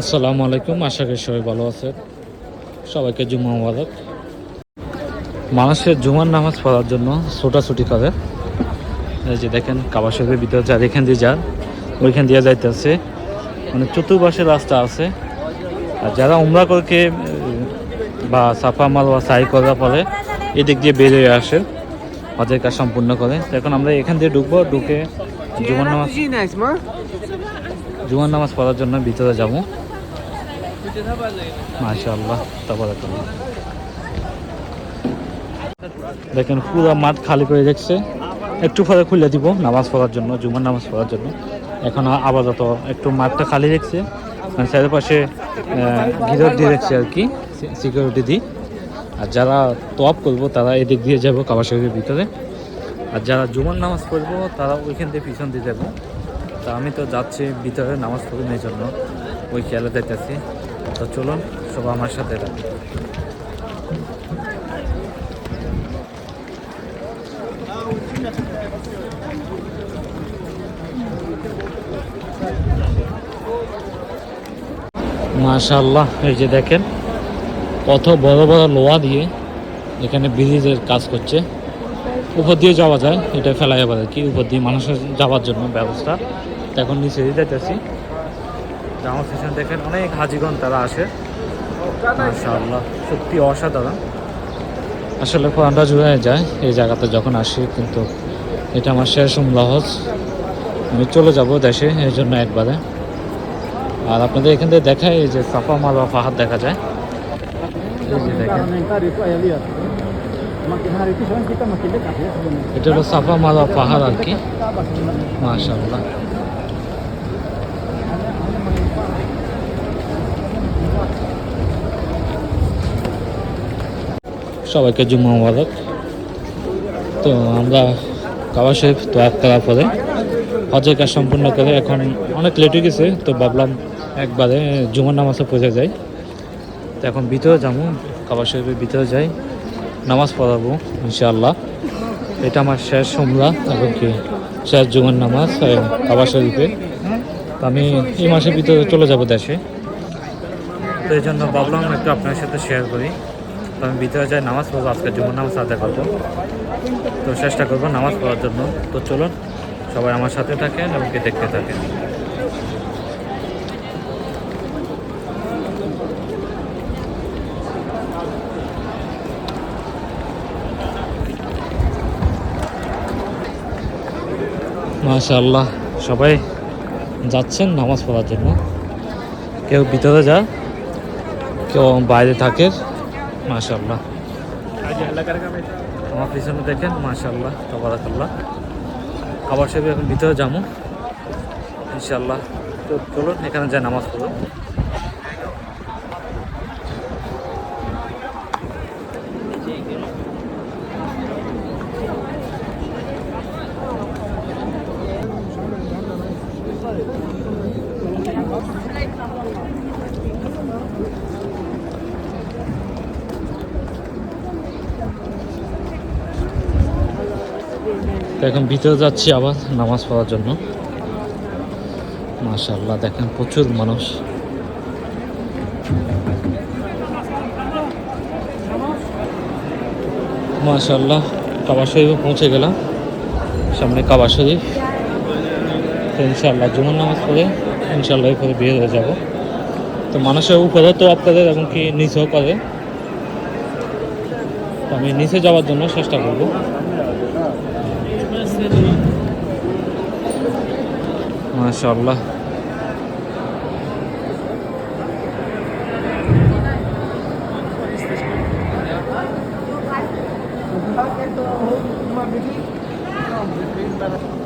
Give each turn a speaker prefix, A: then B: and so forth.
A: আসসালামু আলাইকুম আশা করি সবাই ভালো আছে সবাইকে জুমা মুবারক। মানুষের জুমার নামাজ পড়ার জন্য ছোটাছুটি করে। এই যে দেখেন কাবা শরীফের ভিতরে যার এখান দিয়ে যান ওইখান দিয়ে যাইতেছে। মানে চতুর্পাশে রাস্তা আছে। আর যারা উমরা করকে বা সাফা মাল বা সাই করার পরে এদিক দিয়ে বেরিয়ে আসে হজের কাজ সম্পূর্ণ করে। এখন আমরা এখান দিয়ে ঢুকবো ঢুকে জুমার নামাজ জুমার নামাজ পড়ার জন্য ভিতরে যাব। মাশাআল্লাহ, তাবারাকাল্লাহ। দেখেন, পুরো মাঠ খালি করে দেখছে একটু পরে খুলে দিব নামাজ পড়ার জন্য, জুমার নামাজ পড়ার জন্য। এখন আপাতত একটু মাঠটা খালি দেখছে মানে চারিপাশে গিরর দিয়ে দেখছে আর কি সিকিউরিটি দিই আর যারা তপ করব, তারা এদিক দিয়ে যাব কাবা শরীফের ভিতরে। আর যারা জুমার নামাজ পড়ব, তারা ওইখান দিয়ে পিছন দিয়ে যাব। তা আমি তো যাচ্ছি ভিতরে নামাজ পড়ানোর জন্য। ওই খেয়ালে যাইতেছি। তো চলুন সব আমার সাথে থাকুন। মাশাল্লাহ এই যে দেখেন, কত বড় বড় লোহা দিয়ে এখানে ব্রিজের কাজ করছে। উপর দিয়ে যাওয়া যায়, এটা ফেলা যাবে আর কি উপর দিয়ে মানুষের যাওয়ার জন্য ব্যবস্থা? এখন নিচে দিয়ে যাইতেছি। জামা স্টেশন দেখেন, অনেক হাজিগণ তারা আসে। মাশাআল্লাহ, সত্যি অসাধারণ। আসলে কোরআনটা জুড়ে যায় এই জায়গাতে যখন আসি, কিন্তু এটা আমার শেষ লহজ আমি চলে যাব দেশে এই জন্য একবারে। আর আপনাদের এখান থেকে দেখায় এই যে সাফা মালওয়া পাহাড় দেখা যায়. এটা হলো সাফা মালওয়া পাহাড় আর কি।
B: Kita
A: সবাইকে জুম্মা মুবারক। তো আমরা কাবা শরীফ তোয়াব করার পরে হজের কাজ সম্পূর্ণ করে এখন অনেক লেট হয়ে গেছে, তো ভাবলাম একবারে জুমার নামাজে পৌঁছে যাই। তো এখন ভিতরে যাব, কাবা শরীফের ভিতরে যাই। নামাজ পড়াবো, ইনশাআল্লাহ। এটা আমার শেষ সমলা এবং কি? শেষ জুমার নামাজ কাবা শরীফে। তো আমি এই মাসের ভিতরে চলে যাব দেশে। তো এই জন্য ভাবলাম একটু আপনার সাথে শেয়ার করি। তো আমি ভিতরে যাই, নামাজ পড়ব, আজকে জুমার নামাজ আদায় করব। তো চেষ্টা করব নামাজ পড়ার জন্য। তো চলুন, সবাই আমার সাথে থাকেন এবং কে দেখতে থাকেন। মাশাআল্লাহ, সবাই যাচ্ছেন নামাজ পড়ার জন্য। কেউ ভিতরে যা, কেউ বাইরে থাকে। মাশাআল্লাহ। আমার পিছনে দেখেন মাশাল্লাহ তবরাকাল্লাহ। আবার সাহেব এখন ভিতরে যাব। ইনশাল্লাহ তো চলুন, এখানে যাই নামাজ পড়ো তো এখন ভিতরে যাচ্ছি আবার নামাজ পড়ার জন্য। মাশাআল্লাহ, দেখেন প্রচুর মানুষ। মাশাআল্লাহ, কাবা শরীফে পৌঁছে গেলাম। সামনে কাবা শরীফ। তো ইনশাআল্লাহ জুমার নামাজ পড়ে ইনশাআল্লাহ এরপরে বিয়ে হয়ে যাব। তো মানুষের উপরে তো আপনাদের এবং কি নিচেও করে আমি নিচে যাওয়ার জন্য চেষ্টা করব। মাশাআল্লাহ
B: Thank. Oh, begini.